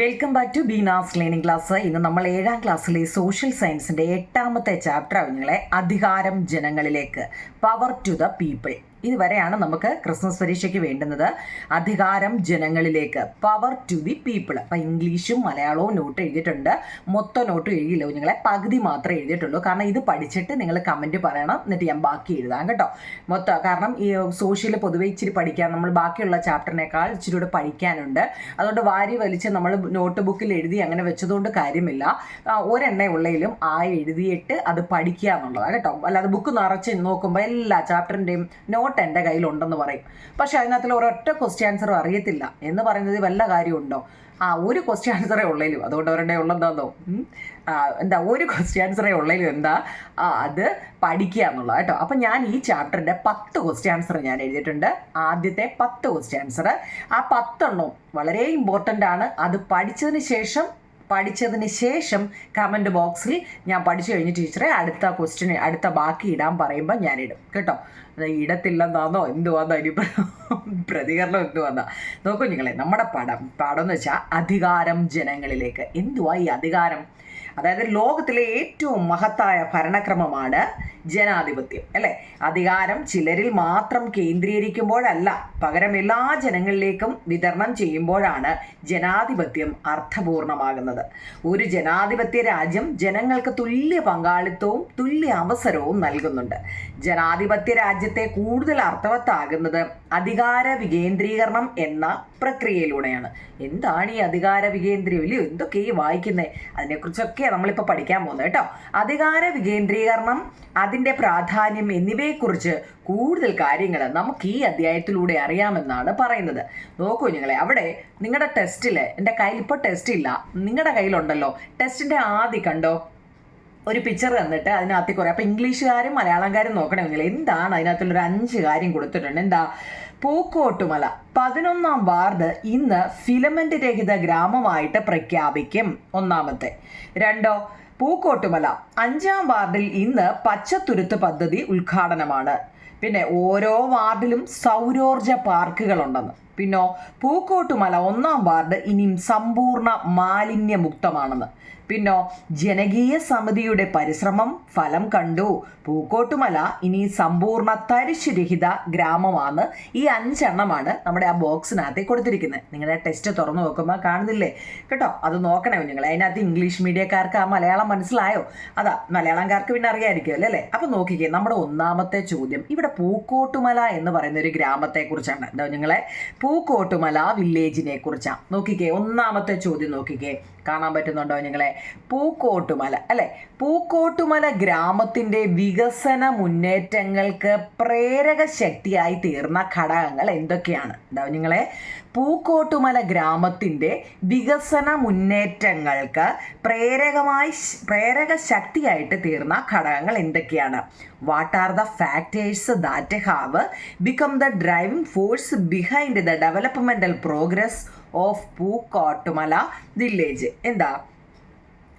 Welcome back to Beena's learning class ഇന്ന് നമ്മൾ ഏഴാം ക്ലാസ്സിലെ സോഷ്യൽ സയൻസിന്റെ എട്ടാമത്തെ ചാപ്റ്റർ നിങ്ങളെ അധികാരം ജനങ്ങളിലേക്ക്. പവർ ടു ദ പീപ്പിൾ ഇതുവരെയാണ് നമുക്ക് ക്രിസ്മസ് പരീക്ഷയ്ക്ക് വേണ്ടുന്നത്. അധികാരം ജനങ്ങളിലേക്ക്. പവർ ടു ദി പീപ്പിൾ അപ്പം ഇംഗ്ലീഷും മലയാളവും നോട്ട് എഴുതിയിട്ടുണ്ട്. മൊത്തം നോട്ട് എഴുതിയില്ല നിങ്ങളെ പകുതി മാത്രമേ എഴുതിയിട്ടുള്ളൂ. കാരണം ഇത് പഠിച്ചിട്ട് നിങ്ങൾ കമന്റ് പറയണം. എന്നിട്ട് ഞാൻ ബാക്കി എഴുതാം കേട്ടോ. മൊത്തം കാരണം ഈ സോഷ്യൽ പൊതുവെ ഇച്ചിരി പഠിക്കാൻ നമ്മൾ ബാക്കിയുള്ള ചാപ്റ്ററിനേക്കാൾ ഇച്ചിരി കൂടെ പഠിക്കാനുണ്ട്. അതുകൊണ്ട് വാരി വലിച്ച് നമ്മൾ നോട്ട് ബുക്കിൽ എഴുതി അങ്ങനെ വെച്ചതുകൊണ്ട് കാര്യമില്ല. ഒരെണ്ണ ഉള്ളതിലും ആ എഴുതിയിട്ട് അത് പഠിക്കുക എന്നുള്ളതാണ് കേട്ടോ. അല്ലാതെ ബുക്ക് നിറച്ച് നോക്കുമ്പോൾ എല്ലാ ചാപ്റ്ററിന്റെയും നോട്ട് എന്റെ കയ്യിലുണ്ടെന്ന് പറയും. പക്ഷെ അതിനകത്തിൽ ഒരൊറ്റ ക്വസ്റ്റ്യൻ ആൻസറും അറിയത്തില്ല. എന്ന് പറയുന്നത് വല്ല കാര്യമുണ്ടോ? ആ ഒരു ക്വസ്റ്റ്യൻ ആൻസറേ ഉള്ളേലും. അതുകൊണ്ട് അവരുടെ ഉള്ളതാണോ. എന്താ ഒരു ക്വസ്റ്റ്യൻ ആൻസറേ ഉള്ളേലും എന്താ? അത് പഠിക്കുക എന്നുള്ളത് കേട്ടോ. അപ്പം ഞാൻ ഈ ചാപ്റ്ററിന്റെ പത്ത് ക്വസ്റ്റ്യൻ ആൻസർ ഞാൻ എഴുതിയിട്ടുണ്ട്. ആദ്യത്തെ പത്ത് ക്വസ്റ്റ്യൻ ആൻസർ ആ പത്തെണ്ണം വളരെ ഇമ്പോർട്ടന്റ് ആണ്. അത് പഠിച്ചതിന് ശേഷം പഠിച്ചതിന് ശേഷം കമന്റ് ബോക്സിൽ ഞാൻ പഠിച്ചു കഴിഞ്ഞ് ടീച്ചറെ. അടുത്ത ക്വസ്റ്റ്യൻ അടുത്ത ബാക്കി ഇടാൻ പറയുമ്പോൾ ഞാൻ ഇടും കേട്ടോ ഇടത്തില്ലെന്നാന്നോ? എന്തുവാന്നോ? ഇനി പ്രതികരണം എന്തുവാന്നാ? നോക്കൂ നിങ്ങളെ നമ്മുടെ പടം. പടം എന്ന് വെച്ചാൽ അധികാരം ജനങ്ങളിലേക്ക്. എന്തുവാ ഈ അധികാരം? അതായത് ലോകത്തിലെ ഏറ്റവും മഹത്തായ ഭരണക്രമമാണ് ജനാധിപത്യം അല്ലേ? അധികാരം ചിലരിൽ മാത്രം കേന്ദ്രീകരിക്കുമ്പോഴല്ല പകരം എല്ലാ ജനങ്ങളിലേക്കും വിതരണം ചെയ്യുമ്പോഴാണ് ജനാധിപത്യം അർത്ഥപൂർണമാകുന്നത്. ഒരു ജനാധിപത്യ രാജ്യം ജനങ്ങൾക്ക് തുല്യ പങ്കാളിത്തവും തുല്യ അവസരവും നൽകുന്നുണ്ട്. ജനാധിപത്യ രാജ്യത്തെ കൂടുതൽ അർത്ഥവത്താകുന്നത് അധികാര വികേന്ദ്രീകരണം എന്ന പ്രക്രിയയിലൂടെയാണ്. എന്താണ് ഈ അധികാര വികേന്ദ്രീയം ഇല്ലയോ എന്തൊക്കെ ഈ വായിക്കുന്നത് അതിനെക്കുറിച്ചൊക്കെ നമ്മളിപ്പോൾ പഠിക്കാൻ പോകുന്നത് കേട്ടോ. അധികാര വികേന്ദ്രീകരണം അതിന്റെ പ്രാധാന്യം എന്നിവയെക്കുറിച്ച് കൂടുതൽ കാര്യങ്ങൾ നമുക്ക് ഈ അധ്യായത്തിലൂടെ അറിയാമെന്നാണ് പറയുന്നത്. നോക്കൂ നിങ്ങളെ അവിടെ നിങ്ങളുടെ ടെസ്റ്റിൽ എന്റെ കയ്യിൽ ഇപ്പോൾ ടെസ്റ്റ് ഇല്ല നിങ്ങളുടെ കയ്യിലുണ്ടല്ലോ. ടെസ്റ്റിന്റെ ആദ്യം കണ്ടോ? ഒരു പിക്ചർ തന്നിട്ട് അതിനകത്ത് കുറേ അപ്പോൾ ഇംഗ്ലീഷുകാരും മലയാളംകാരും നോക്കണമെങ്കിൽ എന്താണ് അതിനകത്തുള്ളൊരു അഞ്ച് കാര്യം കൊടുത്തിട്ടുണ്ട്. എന്താ? പൂക്കോട്ടുമല. പതിനൊന്നാം വാർഡ് ഇന്ന് ഫിലമെന്റ് രഹിത ഗ്രാമമായിട്ട് പ്രഖ്യാപിക്കും ഒന്നാമത്തെ. രണ്ടോ പൂക്കോട്ടുമല. അഞ്ചാം വാർഡിൽ ഇന്ന് പച്ചത്തുരുത്ത് പദ്ധതി ഉദ്ഘാടനമാണ്. പിന്നെ ഓരോ വാർഡിലും സൗരോർജ പാർക്കുകളുണ്ടെന്ന്. പിന്നോ പൂക്കോട്ടുമല ഒന്നാം വാർഡ് ഇനിയും സമ്പൂർണ മാലിന്യമുക്തമാണെന്ന്. പിന്നോ ജനകീയ സമിതിയുടെ പരിശ്രമം ഫലം കണ്ടു. പൂക്കോട്ടുമല ഇനി സമ്പൂർണ തരിശുരഹിത ഗ്രാമമാണ്. ഈ അഞ്ചെണ്ണമാണ് നമ്മുടെ ആ ബോക്സിനകത്ത് കൊടുത്തിരിക്കുന്നത്. നിങ്ങളുടെ ടെസ്റ്റ് തുറന്നു നോക്കുമ്പോൾ കാണുന്നില്ലേ? കേട്ടോ അത് നോക്കണേ നിങ്ങൾ അതിനകത്ത് ഇംഗ്ലീഷ് മീഡിയക്കാർക്ക് ആ മലയാളം മനസ്സിലായോ? അതാ മലയാളംകാർക്ക് പിന്നെ അറിയാമായിരിക്കുമല്ലോ അല്ലേ? അപ്പം നോക്കിക്കേ നമ്മുടെ ഒന്നാമത്തെ ചോദ്യം. ഇവിടെ പൂക്കോട്ടുമല എന്ന് പറയുന്ന ഒരു ഗ്രാമത്തെക്കുറിച്ചാണ് എന്താ നിങ്ങളെ പൂക്കോട്ടുമല വില്ലേജിനെ കുറിച്ചാണ് നോക്കിക്കേ ഒന്നാമത്തെ ചോദ്യം നോക്കിക്കേ. കാണാൻ പറ്റുന്നുണ്ടോ നിങ്ങളെ പൂക്കോട്ടുമല അല്ലെ? പൂക്കോട്ടുമല ഗ്രാമത്തിന്റെ വികസന മുന്നേറ്റങ്ങൾക്ക് പ്രേരക ശക്തിയായി തീർന്ന ഘടകങ്ങൾ എന്തൊക്കെയാണ്? എന്താ നിങ്ങളെ പൂക്കോട്ടുമല ഗ്രാമത്തിന്റെ വികസന മുന്നേറ്റങ്ങൾക്ക് പ്രേരകമായി പ്രേരക ശക്തിയായിട്ട് തീർന്ന ഘടകങ്ങൾ എന്തൊക്കെയാണ്? What are the factors that have become the driving force behind the developmental progress of Pookkottumala village. എന്താ?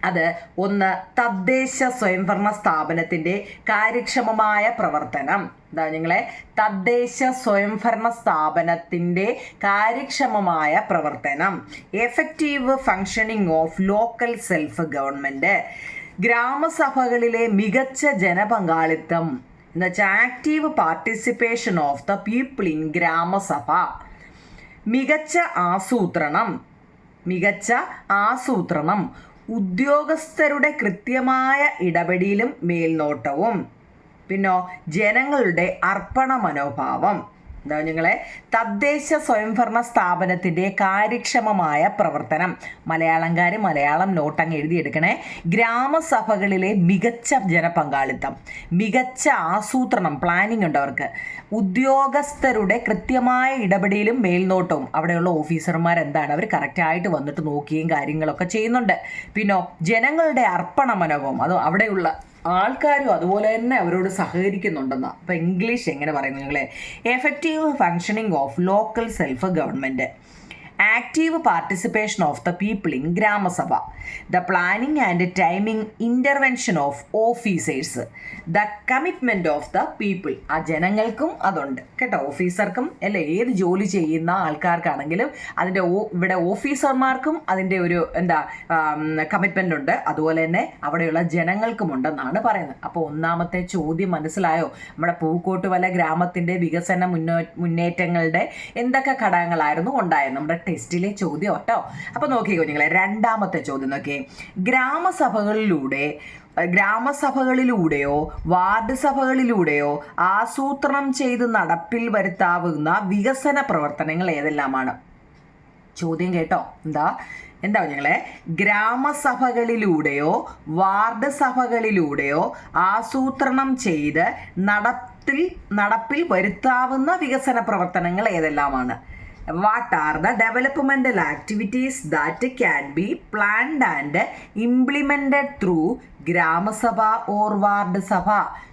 അത് ഒന്ന് തദ്ദേശ സ്വയംഭരണ സ്ഥാപനത്തിന്റെ കാര്യക്ഷമമായ പ്രവർത്തനം. എന്താ നിങ്ങളെ? തദ്ദേശ സ്വയംഭരണ സ്ഥാപനത്തിന്റെ കാര്യക്ഷമമായ പ്രവർത്തനം. Effective functioning of local self government. ഗ്രാമസഭകളിലെ മികച്ച ജനപങ്കാളിത്തം. എന്നുവെച്ചാൽ active participation of the people in Gramasabha. മികച്ച ആസൂത്രണം. മികച്ച ആസൂത്രണം. ഉദ്യോഗസ്ഥരുടെ കൃത്യമായ ഇടപെടലും മേൽനോട്ടവും. പിന്നോ ജനങ്ങളുടെ അർപ്പണ മനോഭാവം. എന്താ നിങ്ങളെ തദ്ദേശ സ്വയംഭരണ സ്ഥാപനത്തിന്റെ കാര്യക്ഷമമായ പ്രവർത്തനം. മലയാളംകാർ മലയാളം നോട്ടങ്ങ് എഴുതിയെടുക്കണേ. ഗ്രാമസഭകളിലെ മികച്ച ജനപങ്കാളിത്തം മികച്ച ആസൂത്രണം പ്ലാനിംഗ് ഉണ്ട് അവർക്ക്. ഉദ്യോഗസ്ഥരുടെ കൃത്യമായ ഇടപെടലും മേൽനോട്ടവും. അവിടെയുള്ള ഓഫീസർമാർ എന്താണ്? അവർ കറക്റ്റായിട്ട് വന്നിട്ട് നോക്കുകയും കാര്യങ്ങളൊക്കെ ചെയ്യുന്നുണ്ട്. പിന്നോ ജനങ്ങളുടെ അർപ്പണ മനോഭാവം അത് അവിടെയുള്ള ആൾക്കാരും അതുപോലെ തന്നെ അവരോട് സഹകരിക്കുന്നുണ്ടെന്ന്. അപ്പോൾ ഇംഗ്ലീഷ് എങ്ങനെ പറയുന്നു നിങ്ങളെ? Effective functioning of local self government active participation of the people in Gramasabha the planning and timing intervention of officers the commitment of the people ആ ജനങ്ങൾക്കും അതുണ്ട്. കേട്ടോ ഓഫീസർക്കും അല്ലെ ഏത് ജോലി ചെയ്യുന്ന ആൾക്കാർക്കാണെങ്കിലും അതിന്റെ ഇവിടെ ഓഫീസർമാർക്കും അതിന്റെ ഒരു എന്താ കമ്മിറ്റ്മെന്റ് ഉണ്ട്. അതുപോലെ തന്നെ അവിടെയുള്ള ജനങ്ങൾക്കും ഉണ്ടെന്നാണ് പറയുന്നത്. അപ്പോൾ ഒന്നാമത്തെ ചോദ്യം മനസ്സിലായോ? നമ്മുടെ പൂക്കോട്ടുവല ഗ്രാമത്തിന്റെ വികസന മുന്നോ മുന്നേറ്റങ്ങളുടെ എന്തൊക്കെ ഘടകങ്ങളായിരുന്നു ഉണ്ടായത്? നമ്മുടെ ടെസ്റ്റിലെ ചോദ്യം കേട്ടോ. അപ്പോൾ നോക്കി കുഞ്ഞുങ്ങളെ രണ്ടാമത്തെ ചോദ്യം നോക്കിയേ. ഗ്രാമസഭകളിലൂടെ ഗ്രാമസഭകളിലൂടെയോ വാർഡ് സഭകളിലൂടെയോ ആസൂത്രണം ചെയ്ത് നടപ്പിൽ വരുത്താവുന്ന വികസന പ്രവർത്തനങ്ങൾ ഏതെല്ലാമാണ്? ചോദ്യം കേട്ടോ. എന്താ? എന്താ ഞങ്ങളെ ഗ്രാമസഭകളിലൂടെയോ വാർഡ് സഭകളിലൂടെയോ ആസൂത്രണം ചെയ്ത് നടത്തിൽ നടപ്പിൽ വരുത്താവുന്ന വികസന പ്രവർത്തനങ്ങൾ ഏതെല്ലാമാണ്? What are the developmental activities that can be planned and implemented through Gramasabha or ward sabha?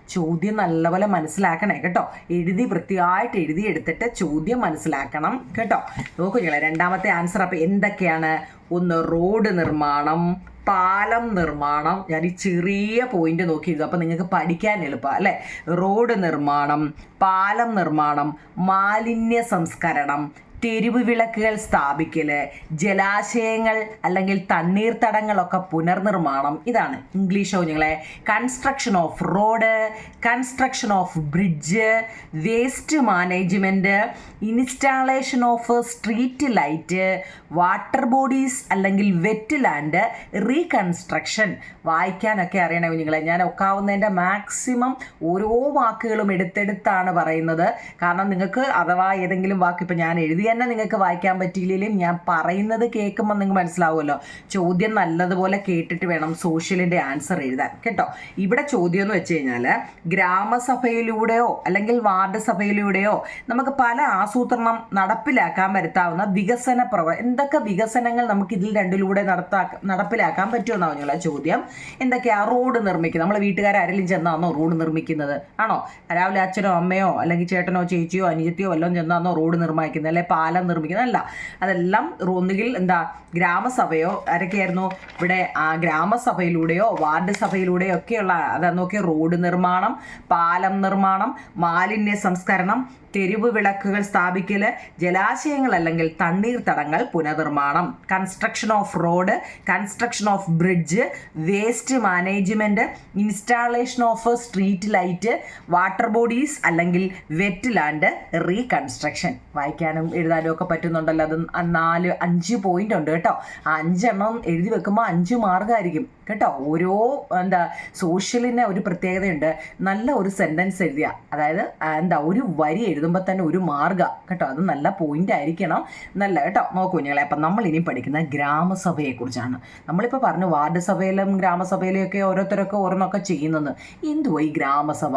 ചോദ്യം നല്ലപോലെ മനസ്സിലാക്കണേ കേട്ടോ. എഴുതി വൃത്തിയായിട്ട് എഴുതി എടുത്തിട്ട് ചോദ്യം മനസ്സിലാക്കണം കേട്ടോ. നോക്കൂ ഞങ്ങൾ രണ്ടാമത്തെ ആൻസർ അപ്പോൾ എന്തൊക്കെയാണ്? ഒന്ന് റോഡ് നിർമ്മാണം പാലം നിർമ്മാണം. ഞാൻ ഈ ചെറിയ പോയിന്റ് നോക്കി എഴുതും അപ്പം നിങ്ങൾക്ക് പഠിക്കാൻ എളുപ്പം അല്ലേ? റോഡ് നിർമ്മാണം പാലം നിർമ്മാണം മാലിന്യ സംസ്കരണം തെരുവ് വിളക്കുകൾ സ്ഥാപിക്കൽ ജലാശയങ്ങൾ അല്ലെങ്കിൽ തണ്ണീർത്തടങ്ങളൊക്കെ പുനർനിർമ്മാണം. ഇതാണ് ഇംഗ്ലീഷ് കുഞ്ഞുങ്ങളെ construction of road construction of bridge waste management installation of street light water bodies അല്ലെങ്കിൽ വെറ്റ് ലാൻഡ് റീകൺസ്ട്രക്ഷൻ വായിക്കാനൊക്കെ അറിയണേ കുഞ്ഞുങ്ങളെ. ഞാൻ ഒക്കാവുന്നതിന്റെ മാക്സിമം ഓരോ വാക്കുകളും എടുത്തെടുത്താണ് പറയുന്നത്. കാരണം നിങ്ങൾക്ക് അഥവാ ഏതെങ്കിലും വാക്ക് ഇപ്പം ഞാൻ എഴുതി തന്നെ നിങ്ങൾക്ക് വായിക്കാൻ പറ്റിയില്ലെങ്കിലും ഞാൻ പറയുന്നത് കേൾക്കുമ്പോൾ നിങ്ങൾക്ക് മനസ്സിലാവുമല്ലോ. ചോദ്യം നല്ലതുപോലെ കേട്ടിട്ട് വേണം സോഷ്യലിന്റെ ആൻസർ എഴുതാൻ. കേട്ടോ? ഇവിടെ ചോദ്യം എന്ന് വെച്ച് കഴിഞ്ഞാൽ ഗ്രാമസഭയിലൂടെയോ അല്ലെങ്കിൽ വാർഡ് സഭയിലൂടെയോ നമുക്ക് പല ആസൂത്രണം നടപ്പിലാക്കാൻ വരുത്താവുന്ന വികസന പ്രവ എന്തൊക്കെ വികസനങ്ങൾ നമുക്ക് ഇതിൽ രണ്ടിലൂടെ നടത്താ നടപ്പിലാക്കാൻ പറ്റുമെന്നാണ് ഞങ്ങളെ ചോദ്യം. എന്തൊക്കെയാ? റോഡ് നിർമ്മിക്കുന്നത്. നമ്മളെ വീട്ടുകാരെങ്കിലും ചെന്നാണോ റോഡ് നിർമ്മിക്കുന്നത്? ആണോ? രാവിലെ അച്ഛനോ അമ്മയോ അല്ലെങ്കിൽ ചേട്ടനോ ചേച്ചിയോ അനിയത്തിയോ വല്ലതും ചെന്നാണോ റോഡ് നിർമ്മിക്കുന്നത് അല്ലെ പാലം നിർമ്മിക്കുന്നത് അല്ല അതെല്ലാം ഒന്നുകിൽ എന്താ ഗ്രാമസഭയോ ആരൊക്കെയായിരുന്നു ഇവിടെ ആ ഗ്രാമസഭയിലൂടെയോ വാർഡ് സഭയിലൂടെയോ ഒക്കെയുള്ള അത് നോക്കിയ റോഡ് നിർമ്മാണം പാലം നിർമ്മാണം മാലിന്യ സംസ്കരണം തെരുവ് വിളക്കുകൾ സ്ഥാപിക്കൽ ജലാശയങ്ങൾ അല്ലെങ്കിൽ തണ്ണീർത്തടങ്ങൾ പുനർനിർമ്മാണം construction of road construction of bridge waste management installation of street light water bodies അല്ലെങ്കിൽ വെറ്റ് ലാൻഡ് റീകൺസ്ട്രക്ഷൻ വായിക്കാനും എഴുതാനും ഒക്കെ പറ്റുന്നുണ്ടല്ലോ. അത് നാല് അഞ്ച് പോയിന്റ് ഉണ്ട് കേട്ടോ. അഞ്ചെണ്ണം എഴുതി വെക്കുമ്പോൾ അഞ്ച് മാർഗമായിരിക്കും കേട്ടോ. ഓരോ എന്താ സോഷ്യലിന് ഒരു പ്രത്യേകതയുണ്ട്. നല്ല ഒരു സെന്റൻസ് എഴുതിയ. അതായത് എന്താ ഒരു വരി എഴുതുമ്പോൾ തന്നെ ഒരു മാർഗ കേട്ടോ. അത് നല്ല പോയിന്റ് ആയിരിക്കണം. നല്ല കേട്ടോ. നോക്കൂ കുഞ്ഞുങ്ങളെ അപ്പം നമ്മൾ ഇനി പഠിക്കുന്ന ഗ്രാമസഭയെക്കുറിച്ചാണ് നമ്മളിപ്പോൾ പറഞ്ഞു വാർഡ് സഭയിലും ഗ്രാമസഭയിലും ഒക്കെ ഓരോരുത്തരൊക്കെ ഓരോന്നൊക്കെ ചെയ്യുന്നത്. എന്തുവാ ഈ ഗ്രാമസഭ?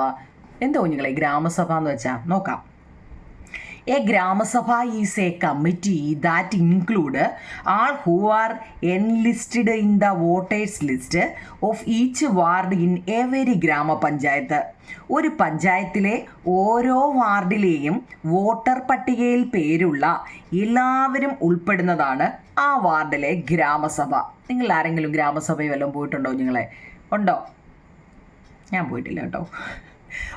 എന്തോ കുഞ്ഞുങ്ങളെ ഗ്രാമസഭ എന്ന് വെച്ചാൽ നോക്കാം. A Gramasabha is a committee that include all who are enlisted in the voters list of each ward in every Gramapanchayat ഗ്രാമ ഒരു പഞ്ചായത്തിലെ ഓരോ വാർഡിലെയും വോട്ടർ പട്ടികയിൽ പേരുള്ള എല്ലാവരും ഉൾപ്പെടുന്നതാണ് ആ വാർഡിലെ ഗ്രാമസഭ. നിങ്ങൾ ആരെങ്കിലും ഗ്രാമസഭയിൽ വല്ലതും പോയിട്ടുണ്ടോ നിങ്ങളെ? ഉണ്ടോ? ഞാൻ പോയിട്ടില്ല കേട്ടോ.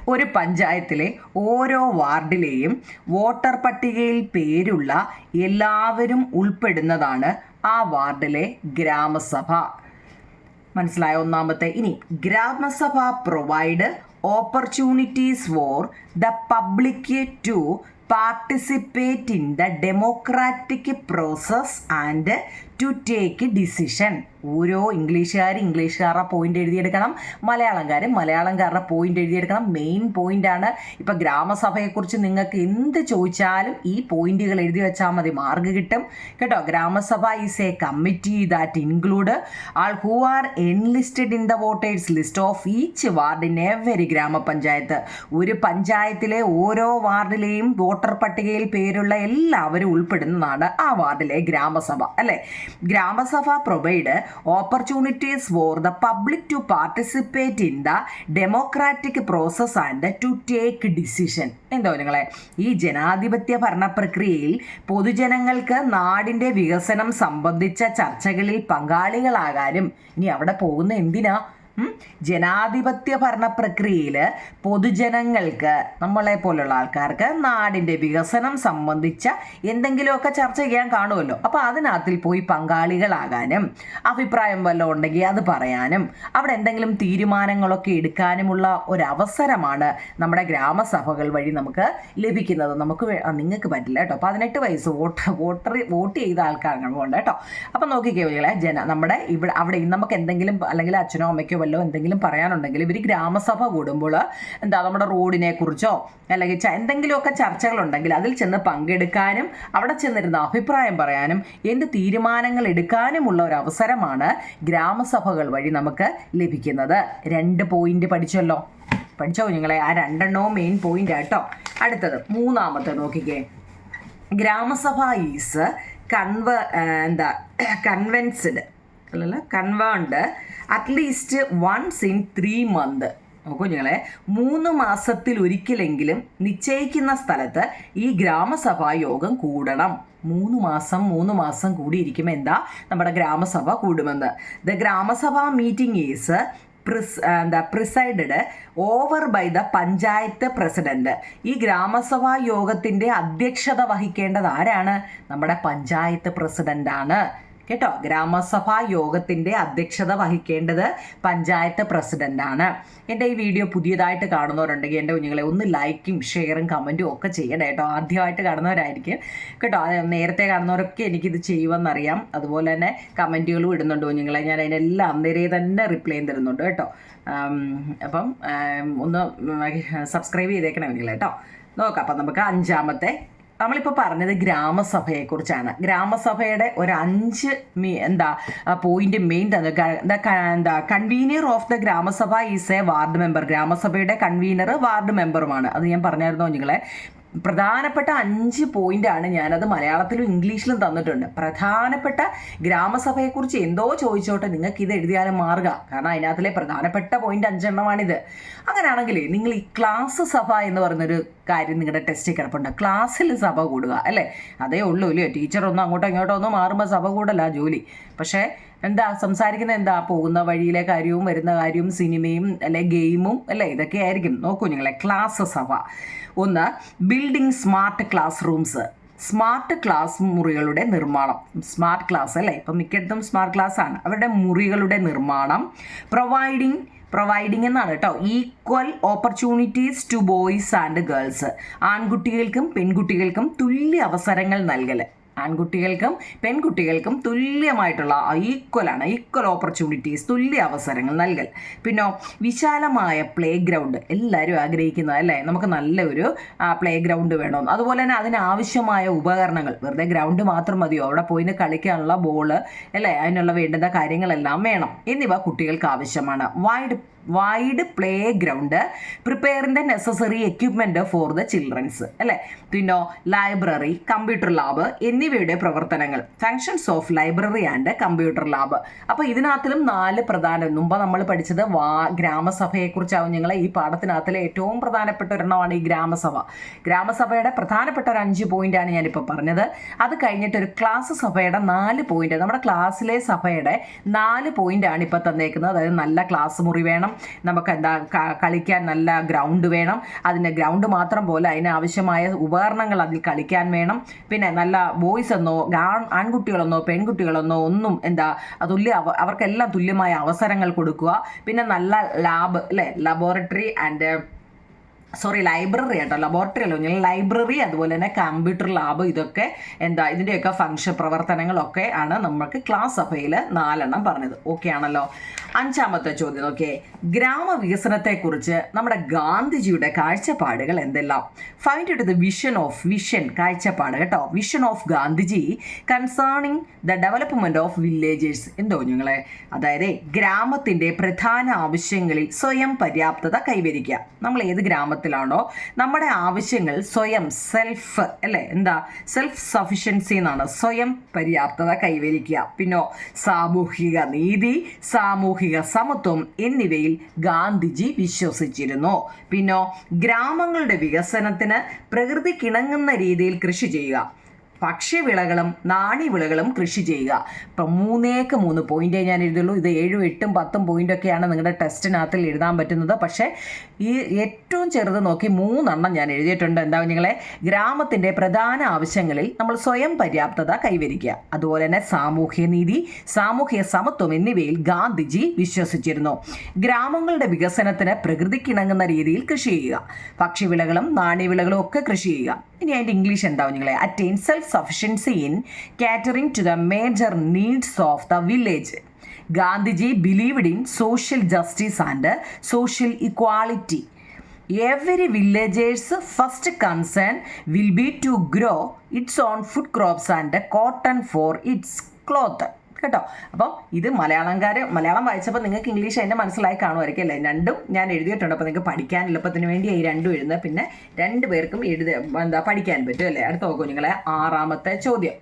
ഒരു പഞ്ചായത്തിലെ ഓരോ വാർഡിലെയും വോട്ടർ പട്ടികയിൽ പേരുള്ള എല്ലാവരും ഉൾപ്പെടുന്നതാണ് ആ വാർഡിലെ ഗ്രാമസഭ. മനസ്സിലായ ഒന്നാമത്തെ? ഇനി gramasabha provide opportunities for the public to participate in the democratic process and to take decision. ഓരോ ഇംഗ്ലീഷുകാർ ഇംഗ്ലീഷുകാരുടെ പോയിന്റ് എഴുതിയെടുക്കണം മലയാളംകാർ മലയാളംകാരുടെ പോയിന്റ് എഴുതിയെടുക്കണം. മെയിൻ പോയിന്റാണ് ഇപ്പം ഗ്രാമസഭയെക്കുറിച്ച് നിങ്ങൾക്ക് എന്ത് ചോദിച്ചാലും ഈ പോയിന്റുകൾ എഴുതി വെച്ചാൽ മതി. മാർക്ക് കിട്ടും. കേട്ടോ? Gramasabha is a committee that include all who are enlisted in the voters list of each ward in every Gramapanchayat. ഒരു പഞ്ചായത്തിലെ ഓരോ വാർഡിലെയും വോട്ടർ പട്ടികയിൽ പേരുള്ള എല്ലാവരും ഉൾപ്പെടുന്നതാണ് ആ വാർഡിലെ ഗ്രാമസഭ. അല്ലേ? Gramasabha provide opportunities for the public to participate in the democratic process and to take decision എന്തോ നിങ്ങളെ ഈ ജനാധിപത്യ ഭരണ പ്രക്രിയയിൽ പൊതുജനങ്ങൾക്ക് നാടിന്റെ വികസനം സംബന്ധിച്ച ചർച്ചകളിൽ പങ്കാളികളാകാനും ഇനി അവിടെ പോകുന്ന എന്തിനാ? ജനാധിപത്യ ഭരണ പ്രക്രിയയിൽ പൊതുജനങ്ങൾക്ക് നമ്മളെ പോലുള്ള ആൾക്കാർക്ക് നാടിന്റെ വികസനം സംബന്ധിച്ച എന്തെങ്കിലുമൊക്കെ ചർച്ച ചെയ്യാൻ കാണുമല്ലോ. അപ്പോൾ അതിനകത്തിൽ പോയി പങ്കാളികളാകാനും അഭിപ്രായം വല്ലതും ഉണ്ടെങ്കിൽ അത് പറയാനും അവിടെ എന്തെങ്കിലും തീരുമാനങ്ങളൊക്കെ എടുക്കാനുമുള്ള ഒരവസരമാണ് നമ്മുടെ ഗ്രാമസഭകൾ വഴി നമുക്ക് ലഭിക്കുന്നത്. നമുക്ക് നിങ്ങൾക്ക് പറ്റില്ല കേട്ടോ. പതിനെട്ട് വയസ്സ് വോട്ട് വോട്ടർ വോട്ട് ചെയ്ത ആൾക്കാരുണ്ട് കേട്ടോ. അപ്പം നോക്കിക്കേ ജന നമ്മുടെ ഇവിടെ അവിടെ നമുക്ക് എന്തെങ്കിലും അല്ലെങ്കിൽ അച്ഛനോ അമ്മയ്ക്കോ വല്ലോ എന്തെങ്കിലും പറയാനുണ്ടെങ്കിൽ ഇവർ ഗ്രാമസഭ കൂടുമ്പോൾ എന്താ നമ്മുടെ റോഡിനെ കുറിച്ചോ അല്ലെങ്കിൽ എന്തെങ്കിലുമൊക്കെ ചർച്ചകളുണ്ടെങ്കിൽ അതിൽ ചെന്ന് പങ്കെടുക്കാനും അവിടെ ചെന്നിരുന്ന അഭിപ്രായം പറയാനും എന്ത് തീരുമാനങ്ങൾ എടുക്കാനുമുള്ള ഒരു അവസരമാണ് ഗ്രാമസഭകൾ വഴി നമുക്ക് ലഭിക്കുന്നത്. രണ്ട് പോയിന്റ് പഠിച്ചല്ലോ. പഠിച്ചോ നിങ്ങളെ? ആ രണ്ടെണ്ണവും മെയിൻ പോയിന്റ് ആട്ടോ അടുത്തത് മൂന്നാമത്തെ നോക്കിക്കേ. ഗ്രാമസഭ ഈസ് കൺവ എന്താ കൺവെൻസ്ഡ് അല്ലല്ല convened at least once in three month നോക്കൂ ഞങ്ങളെ മൂന്ന് മാസത്തിൽ ഒരിക്കലെങ്കിലും നിശ്ചയിക്കുന്ന സ്ഥലത്ത് ഈ ഗ്രാമസഭാ യോഗം കൂടണം. മൂന്ന് മാസം മൂന്ന് മാസം കൂടിയിരിക്കുമ്പോൾ എന്താ? നമ്മുടെ ഗ്രാമസഭ കൂടുമെന്ന്. ദ ഗ്രാമസഭാ മീറ്റിംഗ് ഈസ് പ്രിസ് എന്താ presided over by the panchayat president. ഈ ഗ്രാമസഭാ യോഗത്തിന്റെ അധ്യക്ഷത വഹിക്കേണ്ടത് ആരാണ്? നമ്മുടെ പഞ്ചായത്ത് പ്രസിഡന്റാണ്. കേട്ടോ. ഗ്രാമസഭാ യോഗത്തിന്റെ അധ്യക്ഷത വഹിക്കേണ്ടത് പഞ്ചായത്ത് പ്രസിഡന്റാണ് എന്റെ ഈ വീഡിയോ പുതിയതായിട്ട് കാണുന്നവരുണ്ടെങ്കിൽ എന്റെ കുഞ്ഞുങ്ങളെ ഒന്ന് ലൈക്കും ഷെയറും കമന്റും ഒക്കെ ചെയ്യണം കേട്ടോ. ആദ്യമായിട്ട് കാണുന്നവരായിരിക്കും. കേട്ടോ നേരത്തെ കാണുന്നവരൊക്കെ എനിക്കിത് ചെയ്യുമെന്നറിയാം. അതുപോലെ തന്നെ കമന്റുകളും ഇടുന്നുണ്ട് കുഞ്ഞുങ്ങളെ. ഞാൻ അതിനെല്ലാം അന്നേരേ തന്നെ റിപ്ലൈ തരുന്നുണ്ട് കേട്ടോ. അപ്പം ഒന്ന് സബ്സ്ക്രൈബ് ചെയ്തേക്കണം കുഞ്ഞുങ്ങളെ കേട്ടോ. നോക്കാം അപ്പം നമുക്ക് അഞ്ചാമത്തെ നമ്മളിപ്പോൾ പറഞ്ഞത് ഗ്രാമസഭയെക്കുറിച്ചാണ്. ഗ്രാമസഭയുടെ ഒരു അഞ്ച് എന്താ പോയിന്റ് മെയിൻ എന്താ convener of the Gramasabha is a ward member ഗ്രാമസഭയുടെ convener ward മെമ്പറുമാണ് അത് ഞാൻ പറഞ്ഞായിരുന്നു നിങ്ങളെ? പ്രധാനപ്പെട്ട അഞ്ച് പോയിന്റാണ് ഞാനത് മലയാളത്തിലും ഇംഗ്ലീഷിലും തന്നിട്ടുണ്ട്. പ്രധാനപ്പെട്ട ഗ്രാമസഭയെക്കുറിച്ച് എന്തോ ചോദിച്ചോട്ടെ നിങ്ങൾക്ക് ഇത് എഴുതിയാലും മാറുക. കാരണം അതിനകത്തിലെ പ്രധാനപ്പെട്ട പോയിന്റ് അഞ്ചെണ്ണമാണിത്. അങ്ങനെയാണെങ്കിൽ നിങ്ങൾ ഈ ക്ലാസ് സഭ എന്ന് പറയുന്നൊരു കാര്യം നിങ്ങളുടെ ടെസ്റ്റിൽ കിടപ്പുണ്ട്. ക്ലാസ്സിൽ സഭ കൂടുക അല്ലേ? അതേ ഉള്ളൂ ഇല്ലയോ ടീച്ചറൊന്നും അങ്ങോട്ടോ ഇങ്ങോട്ടോ ഒന്നും മാറുമ്പോൾ സഭ കൂടല്ല ജോലി. പക്ഷേ എന്താ സംസാരിക്കുന്നത് എന്താ? പോകുന്ന വഴിയിലെ കാര്യവും വരുന്ന കാര്യവും സിനിമയും അല്ലെ ഗെയിമും അല്ലെ ഇതൊക്കെ ആയിരിക്കും. നോക്കൂ നിങ്ങളെ ക്ലാസ്സസ് അവ ഒന്ന് building smart classrooms smart class മുറികളുടെ നിർമ്മാണം. സ്മാർട്ട് ക്ലാസ് അല്ലേ? ഇപ്പം മിക്കയിടത്തും സ്മാർട്ട് ക്ലാസ് ആണ്. അവരുടെ മുറികളുടെ നിർമ്മാണം. പ്രൊവൈഡിങ് പ്രൊവൈഡിങ് എന്നാണ് കേട്ടോ. Equal opportunities to boys and girls ആൺകുട്ടികൾക്കും പെൺകുട്ടികൾക്കും തുല്യ അവസരങ്ങൾ നൽകൽ ആൺകുട്ടികൾക്കും പെൺകുട്ടികൾക്കും തുല്യമായിട്ടുള്ള ഈക്വലാണ് ഈക്വൽ ഓപ്പർച്യൂണിറ്റീസ് തുല്യ അവസരങ്ങൾ നൽകൽ. പിന്നെ വിശാലമായ പ്ലേ ഗ്രൗണ്ട് എല്ലാവരും ആഗ്രഹിക്കുന്നത് അല്ലേ? നമുക്ക് നല്ലൊരു പ്ലേ ഗ്രൗണ്ട് വേണം. അതുപോലെ തന്നെ അതിനാവശ്യമായ ഉപകരണങ്ങൾ വെറുതെ ഗ്രൗണ്ട് മാത്രം മതിയോ? അവിടെ പോയിന്ന് കളിക്കാനുള്ള ബോൾ അല്ലേ? അതിനുള്ള വേണ്ടുന്ന കാര്യങ്ങളെല്ലാം വേണം. എന്നിവ കുട്ടികൾക്ക് ആവശ്യമാണ്. Wide wide play ground പ്രിപ്പയറിന്റെ necessary equipment for the childrens അല്ലേ? പിന്നെ ലൈബ്രറി കമ്പ്യൂട്ടർ ലാബ് എന്നിവയുടെ പ്രവർത്തനങ്ങൾ functions of library and computer lab അപ്പോൾ ഇതിനകത്തിലും നാല് പ്രധാന. മുമ്പ് നമ്മൾ പഠിച്ചത് വാ ഗ്രാമസഭയെക്കുറിച്ചാവും ഞങ്ങളെ ഈ പാഠത്തിനകത്തിലെ ഏറ്റവും പ്രധാനപ്പെട്ട ഒരെണ്ണമാണ് ഈ ഗ്രാമസഭ. ഗ്രാമസഭയുടെ പ്രധാനപ്പെട്ട ഒരു അഞ്ച് പോയിന്റാണ് ഞാനിപ്പോൾ പറഞ്ഞത്. അത് കഴിഞ്ഞിട്ട് ഒരു ക്ലാസ് സഭയുടെ നാല് പോയിന്റ് നമ്മുടെ ക്ലാസ്സിലെ സഭയുടെ നാല് പോയിന്റാണ് ഇപ്പോൾ തന്നേക്കുന്നത്. അതായത് നല്ല ക്ലാസ് മുറി വേണം നമുക്ക് എന്താ കളിക്കാൻ നല്ല ഗ്രൗണ്ട് വേണം. അതിന് ഗ്രൗണ്ട് മാത്രം പോലെ അതിന് ആവശ്യമായ ഉപകരണങ്ങൾ അതിൽ കളിക്കാൻ വേണം. പിന്നെ നല്ല ബോയ്സ് എന്നോ ആൺ- ആൺകുട്ടികളെന്നോ പെൺകുട്ടികളെന്നോ ഒന്നും എന്താ തുല്യ അവർക്കെല്ലാം തുല്യമായ അവസരങ്ങൾ കൊടുക്കുക. പിന്നെ നല്ല ലാബ് അല്ലേ ലബോറട്ടറി ആൻഡ് സോറി ലൈബ്രറി ആട്ടോ. ലബോറട്ടറി അല്ലോ ഞാൻ ലൈബ്രറി അതുപോലെ തന്നെ കമ്പ്യൂട്ടർ ലാബ് ഇതൊക്കെ എന്താ ഇതിന്റെയൊക്കെ ഫംഗ്ഷൻ പ്രവർത്തനങ്ങളൊക്കെ ആണ് നമ്മൾക്ക് ക്ലാസ് സഭയിൽ നാലെണ്ണം പറഞ്ഞത്. ഓക്കെ ആണല്ലോ. അഞ്ചാമത്തെ ചോദ്യം നോക്കിയേ ഗ്രാമവികസനത്തെക്കുറിച്ച് നമ്മുടെ ഗാന്ധിജിയുടെ കാഴ്ചപ്പാടുകൾ എന്തെല്ലാം? ഫൈൻഡ് ഇട്ട് ദ വിഷൻ ഓഫ് വിഷൻ കാഴ്ചപ്പാട് കേട്ടോ. Vision of Gandhiji concerning the development of villagers എന്തോ നിങ്ങളെ? അതായത് ഗ്രാമത്തിന്റെ പ്രധാന ആവശ്യങ്ങളിൽ സ്വയം പര്യാപ്തത കൈവരിക്കുക. നമ്മൾ ഏത് ഗ്രാമത്തിൽ ക്ഷാമത്തിലാണോ നമ്മുടെ ആവശ്യങ്ങൾ സ്വയം സെൽഫ് അല്ലേ? എന്താ? സെൽഫ് സഫിഷ്യൻസി എന്നാണ്. സ്വയം പര്യാപ്തത കൈവരിക്കുക. പിന്നോ സാമൂഹിക നീതി സാമൂഹിക സമത്വം എന്നിവയിൽ ഗാന്ധിജി വിശ്വസിച്ചിരുന്നു. പിന്നോ ഗ്രാമങ്ങളുടെ വികസനത്തിന് പ്രകൃതിക്കിണങ്ങുന്ന രീതിയിൽ കൃഷി ചെയ്യുക. ഭക്ഷ്യവിളകളും നാണ്യവിളകളും കൃഷി ചെയ്യുക. ഇപ്പം മൂന്നേക്ക് മൂന്ന് പോയിന്റേ ഞാൻ എഴുതുള്ളൂ ഇത് ഏഴും എട്ടും പത്തും പോയിന്റൊക്കെയാണ് നിങ്ങളുടെ ടെസ്റ്റിനകത്തിൽ എഴുതാൻ പറ്റുന്നത്. പക്ഷേ ഈ ഏറ്റവും ചെറുത് നോക്കി മൂന്നെണ്ണം ഞാൻ എഴുതിയിട്ടുണ്ട്. എന്താ നിങ്ങളെ ഗ്രാമത്തിന്റെ പ്രധാന ആവശ്യങ്ങളിൽ നമ്മൾ സ്വയം പര്യാപ്തത കൈവരിക്കുക. അതുപോലെ തന്നെ സാമൂഹ്യ നീതി സാമൂഹ്യ സമത്വം എന്നിവയിൽ ഗാന്ധിജി വിശ്വസിച്ചിരുന്നു. ഗ്രാമങ്ങളുടെ വികസനത്തിന് പ്രകൃതിക്കിണങ്ങുന്ന രീതിയിൽ കൃഷി ചെയ്യുക. ഭക്ഷ്യവിളകളും നാണ്യവിളകളും ഒക്കെ കൃഷി ചെയ്യുക. ഇനി അതിന്റെ ഇംഗ്ലീഷ് എന്താവും നിങ്ങളെ? Attain self sufficiency in catering to the major needs of the village Gandhiji believed in social justice and social equality every villagers first concern will be to grow its own food crops and cotton for its cloth കേട്ടോ? അപ്പം ഇത് മലയാളംകാർ മലയാളം വായിച്ചപ്പോൾ നിങ്ങൾക്ക് English അതിന്റെ മനസ്സിലായി കാണുമായിരിക്കും അല്ലേ? രണ്ടും ഞാൻ എഴുതിയിട്ടുണ്ട്. അപ്പോൾ നിങ്ങൾക്ക് പഠിക്കാൻ എളുപ്പത്തിന് വേണ്ടി ഈ രണ്ടും എഴുതുന്നത്. പിന്നെ രണ്ട് പേർക്കും എഴുതി എന്താ പഠിക്കാൻ പറ്റും അല്ലേ? അടുത്ത നോക്കൂ നിങ്ങളെ. ആറാമത്തെ ചോദ്യം.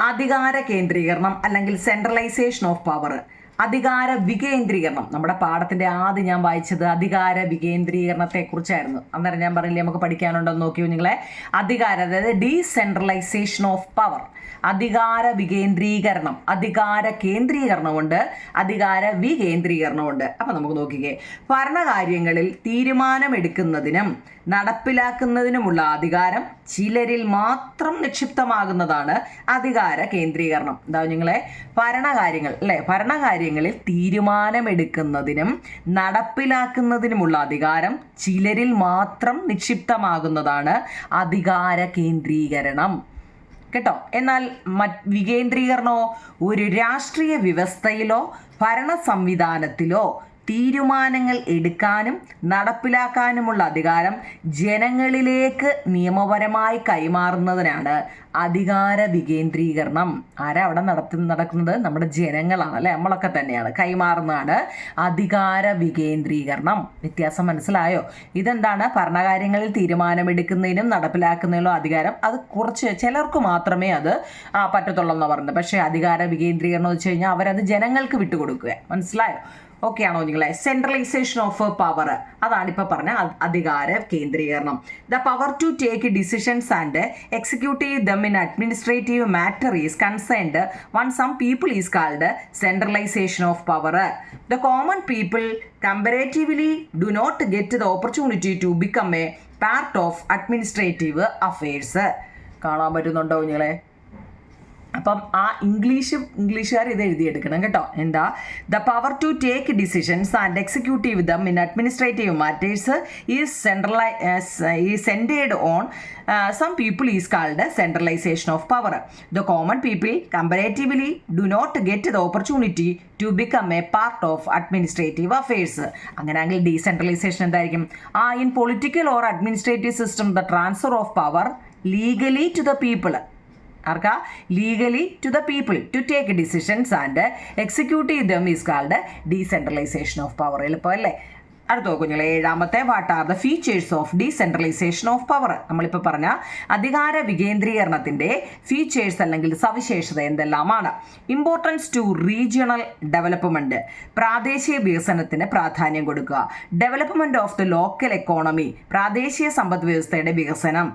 അധികാര കേന്ദ്രീകരണം അല്ലെങ്കിൽ സെൻട്രലൈസേഷൻ ഓഫ് പവർ അധികാര വികേന്ദ്രീകരണം. നമ്മുടെ പാഠത്തിന്റെ ആദ്യം ഞാൻ വായിച്ചത് അധികാര വികേന്ദ്രീകരണത്തെ കുറിച്ചായിരുന്നു അന്നേരം ഞാൻ പറഞ്ഞില്ലേ നമുക്ക് പഠിക്കാനുണ്ടെന്ന് നോക്കിയോ നിങ്ങളെ? അധികാര അതായത് ഡീസെൻട്രലൈസേഷൻ ഓഫ് പവർ അധികാര വികേന്ദ്രീകരണം. അധികാര കേന്ദ്രീകരണമുണ്ട് അധികാര വികേന്ദ്രീകരണമുണ്ട്. അപ്പം നമുക്ക് നോക്കിക്കേ ഭരണകാര്യങ്ങളിൽ തീരുമാനമെടുക്കുന്നതിനും നടപ്പിലാക്കുന്നതിനുമുള്ള അധികാരം ചിലരിൽ മാത്രം നിക്ഷിപ്തമാകുന്നതാണ് അധികാര കേന്ദ്രീകരണം. എന്താ നിങ്ങളെ? ഭരണകാര്യങ്ങൾ അല്ലെ? ഭരണകാര്യങ്ങളിൽ തീരുമാനമെടുക്കുന്നതിനും നടപ്പിലാക്കുന്നതിനുമുള്ള അധികാരം ചിലരിൽ മാത്രം നിക്ഷിപ്തമാകുന്നതാണ് അധികാര കേന്ദ്രീകരണം. കേട്ടോ? എന്നാൽ മറ്റ് വികേന്ദ്രീകരണമോ ഒരു രാഷ്ട്രീയ വ്യവസ്ഥയിലോ ഭരണ സംവിധാനത്തിലോ തീരുമാനങ്ങൾ എടുക്കാനും നടപ്പിലാക്കാനുമുള്ള അധികാരം ജനങ്ങളിലേക്ക് നിയമപരമായി കൈമാറുന്നതിനാണ് അധികാര വികേന്ദ്രീകരണം. ആരാ അവിടെ നടത്തി നടക്കുന്നത്? നമ്മുടെ ജനങ്ങളാണ് അല്ലെ? നമ്മളൊക്കെ തന്നെയാണ്. കൈമാറുന്നതാണ് അധികാര വികേന്ദ്രീകരണം. വ്യത്യാസം മനസ്സിലായോ? ഇതെന്താണ്? ഭരണകാര്യങ്ങളിൽ തീരുമാനമെടുക്കുന്നതിനും നടപ്പിലാക്കുന്നതിനും അധികാരം. അത് കുറച്ച് ചിലർക്ക് മാത്രമേ അത് പറ്റത്തുള്ളൂ എന്ന് പറയുന്നത് പക്ഷേ അധികാര വികേന്ദ്രീകരണം എന്ന് വെച്ച് കഴിഞ്ഞാൽ അവരത് ജനങ്ങൾക്ക് വിട്ടുകൊടുക്കുക മനസ്സിലായോ? ഓക്കെ ആണോ നിങ്ങളെ? സെൻട്രലൈസേഷൻ ഓഫ് പവർ അതാണ് ഇപ്പൊ പറഞ്ഞ അധികാര കേന്ദ്രീകരണം. The power to take decisions and executive them in administrative matter is concerned one some people is called centralization of power the common people comparatively do not get the opportunity to become a part of administrative affairs കാണാൻ പറ്റുന്നുണ്ടോ നിങ്ങളെ? അപ്പം ആ English ഇംഗ്ലീഷുകാർ ഇത് എഴുതിയെടുക്കണം കേട്ടോ. എന്താ? The power to take decisions and executive them in administrative matters is സെൻട്രലൈ ഈ centred on some people is called centralization of power the common people comparatively do not get the opportunity to become a part of administrative affairs അങ്ങനെയാണെങ്കിൽ decentralization എന്തായിരിക്കും? ആ in political or administrative system the transfer of power legally to the people ആർക്കാ? Legally to the people to take decisions and executive them is called decentralization of power എളുപ്പം അല്ലേ അടുത്ത കുഞ്ഞുങ്ങളെ ഏഴാമത്തെ what are the features of decentralization of power നമ്മളിപ്പോൾ പറഞ്ഞ അധികാര വികേന്ദ്രീകരണത്തിന്റെ features അല്ലെങ്കിൽ സവിശേഷത എന്തെല്ലാമാണ്? ഇമ്പോർട്ടൻസ് ടു റീജിയണൽ ഡെവലപ്മെന്റ് പ്രാദേശിക വികസനത്തിന് പ്രാധാന്യം കൊടുക്കുക. Development of the local economy പ്രാദേശിക സമ്പദ് വ്യവസ്ഥയുടെ വികസനം.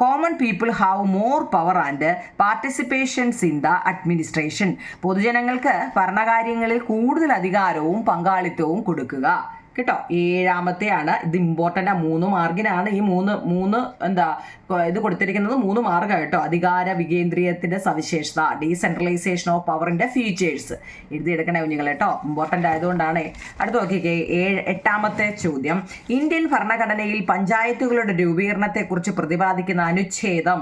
Common people have more power and participations in the administration പൊതുജനങ്ങൾക്ക് ഭരണകാര്യങ്ങളിൽ കൂടുതൽ അധികാരവും പങ്കാളിത്തവും കൊടുക്കുക. കേട്ടോ. ഏഴാമത്തെയാണ്. ഇത് ഇമ്പോർട്ടന്റ് ആ. മൂന്ന് മാർഗിനാണ് ഈ മൂന്ന് മൂന്ന് എന്താ ഇത് കൊടുത്തിരിക്കുന്നത് മൂന്ന് മാർഗം കേട്ടോ. അധികാര വികേന്ദ്രീയത്തിന്റെ സവിശേഷത ഡീസെൻട്രലൈസേഷൻ ഓഫ് പവറിന്റെ ഫീച്ചേഴ്സ് എഴുതിയെടുക്കണേ കുഞ്ഞുങ്ങൾ കേട്ടോ. ഇമ്പോർട്ടന്റ് ആയതുകൊണ്ടാണ്. അടുത്ത് നോക്കിക്കേ. ഏഴ് എട്ടാമത്തെ ചോദ്യം. ഇന്ത്യൻ ഭരണഘടനയിൽ പഞ്ചായത്തുകളുടെ രൂപീകരണത്തെക്കുറിച്ച് പ്രതിപാദിക്കുന്ന അനുച്ഛേദം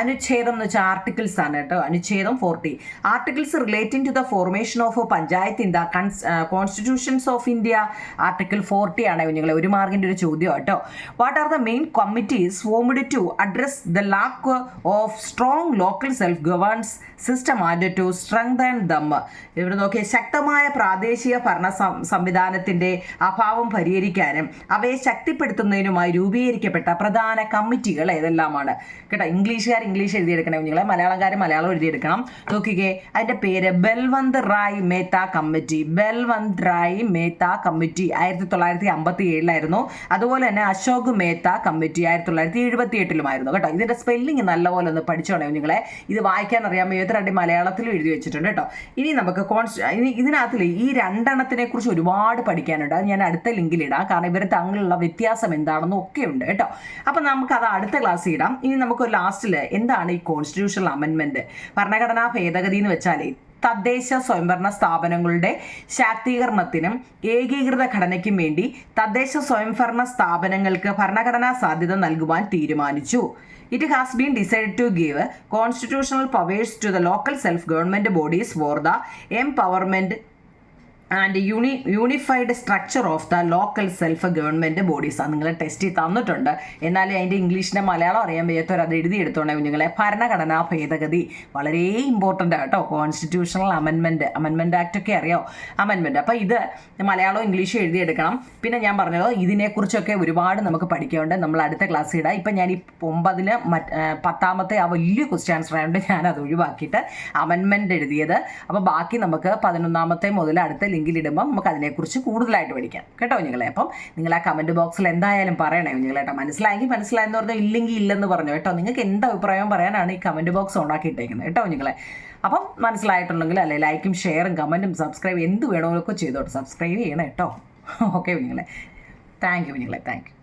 അനുച്ഛേദം എന്ന് വെച്ചാൽ ആർട്ടിക്കിൾസ് ആണ് കേട്ടോ. അനുച്ഛേദം forty articles relating to the formation of panchayat in the constitutions of India article forty ആണ് കുഞ്ഞുങ്ങളെ ഒരു മാർക്കിന്റെ ഒരു ചോദ്യം കേട്ടോ. What are the main committees formed to address the lack of strong local self governs system and to strengthen them ഇവിടെ നോക്കിയ ശക്തമായ പ്രാദേശിക ഭരണ സംവിധാനത്തിന്റെ അഭാവം പരിഹരിക്കാനും അവയെ ശക്തിപ്പെടുത്തുന്നതിനുമായി രൂപീകരിക്കപ്പെട്ട പ്രധാന കമ്മിറ്റികൾ ഏതെല്ലാമാണ്? കേട്ടോ ഇംഗ്ലീഷുകാർ ഇംഗ്ലീഷ് എഴുതിയെടുക്കണം. കുഞ്ഞുങ്ങളെ മലയാളംകാർ മലയാളം എഴുതിയെടുക്കണം. നോക്കിക്കേ അതിന്റെ പേര് ബൽവന്ത് റായ് മേത്ത കമ്മിറ്റി. ബൽവന്ത് റായ് മേത്ത കമ്മിറ്റി ആയിരത്തി തൊള്ളായിരത്തി അമ്പത്തി ഏഴിലായിരുന്നു അതുപോലെ തന്നെ അശോക് മേത്ത കമ്മിറ്റി ആയിരത്തി തൊള്ളായിരത്തി എഴുപത്തി എട്ടിലുമായിരുന്നു കേട്ടോ. ഇതിന്റെ സ്പെല്ലിംഗ് നല്ലപോലെ ഒന്ന് പഠിച്ചോണേ കുഞ്ഞുങ്ങളെ. ഇത് വായിക്കാൻ അറിയാൻ എഴുപത്തിരണ്ട് മലയാളത്തിലും എഴുതി വെച്ചിട്ടുണ്ട് കേട്ടോ. ഇനി നമുക്ക് കോൺസ് ഇനി ഇതിനകത്തിൽ ഈ രണ്ടെണ്ണത്തിനെ കുറിച്ച് ഒരുപാട് പഠിക്കാനുണ്ട്. അത് ഞാൻ അടുത്ത ലിങ്കിൽ ഇടാം. കാരണം ഇവർ തമ്മിലുള്ള വ്യത്യാസം എന്താണെന്നും ഒക്കെ ഉണ്ട് കേട്ടോ. അപ്പം നമുക്ക് അത് അടുത്ത ക്ലാസ്സിൽ ഇടാം. ഇനി നമുക്ക് ലാസ്റ്റിൽ എന്താണ് ഈ കോൺസ്റ്റിറ്റ്യൂഷണൽ അമെൻമെന്റ് ഭരണഘടനാ ഭേദഗതി എന്ന് വെച്ചാൽ തദ്ദേശ സ്വയംഭരണ സ്ഥാപനങ്ങളുടെ ശാക്തീകരണത്തിനും ഏകീകൃത ഘടനയ്ക്കും വേണ്ടി തദ്ദേശ സ്വയംഭരണ സ്ഥാപനങ്ങൾക്ക് ഭരണഘടനാ സാധ്യത നൽകുവാൻ തീരുമാനിച്ചു. It has been decide to give constitutional powers to the local self government bodies for the empowerment and uni unified structure of the local self government bodies അത് നിങ്ങൾ ടെസ്റ്റ് തന്നിട്ടുണ്ട്. എന്നാലേ അതിന്റെ ഇംഗ്ലീഷിനെ മലയാളം അറിയാൻ വയ്യാത്തവർ അത് എഴുതി എടുത്തോണേ കുഞ്ഞുങ്ങളെ. ഭരണഘടനാ ഭേദഗതി വളരെ ഇമ്പോർട്ടന്റ് ആട്ടോ കോൺസ്റ്റിറ്റ്യൂഷണൽ അമെൻമെന്റ് അമെൻമെന്റ് ആക്ട് ഒക്കെ അറിയോ? അമെൻമെന്റ് അപ്പോൾ ഇത് മലയാളവും ഇംഗ്ലീഷും എഴുതിയെടുക്കണം പിന്നെ ഞാൻ പറഞ്ഞത് ഇതിനെക്കുറിച്ചൊക്കെ ഒരുപാട് നമുക്ക് പഠിക്കാനുണ്ട്. നമ്മൾ അടുത്ത ക്ലാസ് ഇടാം. ഇപ്പം ഞാൻ ഈ ഒമ്പതിന് മറ്റ് പത്താമത്തെ ആ വലിയ ക്വസ്റ്റ്യൻ ആൻസർ ആയതുകൊണ്ട് ഞാൻ അത് ഒഴിവാക്കിയിട്ട് അമെൻമെന്റ് എഴുതിയത്. അപ്പോൾ ബാക്കി നമുക്ക് പതിനൊന്നാമത്തെ മുതൽ അടുത്ത ലിങ്കിൽ ഇടുമ്പോൾ നമുക്ക് അതിനെക്കുറിച്ച് കൂടുതലായിട്ട് പഠിക്കാം. കേട്ടോ നിങ്ങളെ അപ്പം നിങ്ങൾ ആ കമന്റ് ബോക്സിൽ എന്തായാലും പറയണേ നിങ്ങളേട്ടോ മനസ്സിലായെങ്കിൽ മനസ്സിലായെന്ന് പറഞ്ഞാൽ ഇല്ലെങ്കിൽ ഇല്ലെന്ന് പറഞ്ഞു കേട്ടോ. നിങ്ങൾക്ക് എന്ത് അഭിപ്രായം പറയാനാണ് ഈ കമന്റ് ബോക്സ് ഓണാക്കിയിട്ടേക്കുന്നത് കേട്ടോ നിങ്ങളെ അപ്പം മനസ്സിലായിട്ടുണ്ടെങ്കിൽ അല്ലെ ലൈക്കും ഷെയറും കമന്റും സബ്സ്ക്രൈബ് എന്ത് വേണമെങ്കിലൊക്കെ ചെയ്തോട്ടെ. സബ്സ്ക്രൈബ് ചെയ്യണം കേട്ടോ. ഓക്കെ നിങ്ങളെ താങ്ക് യു നിങ്ങളെ താങ്ക് യു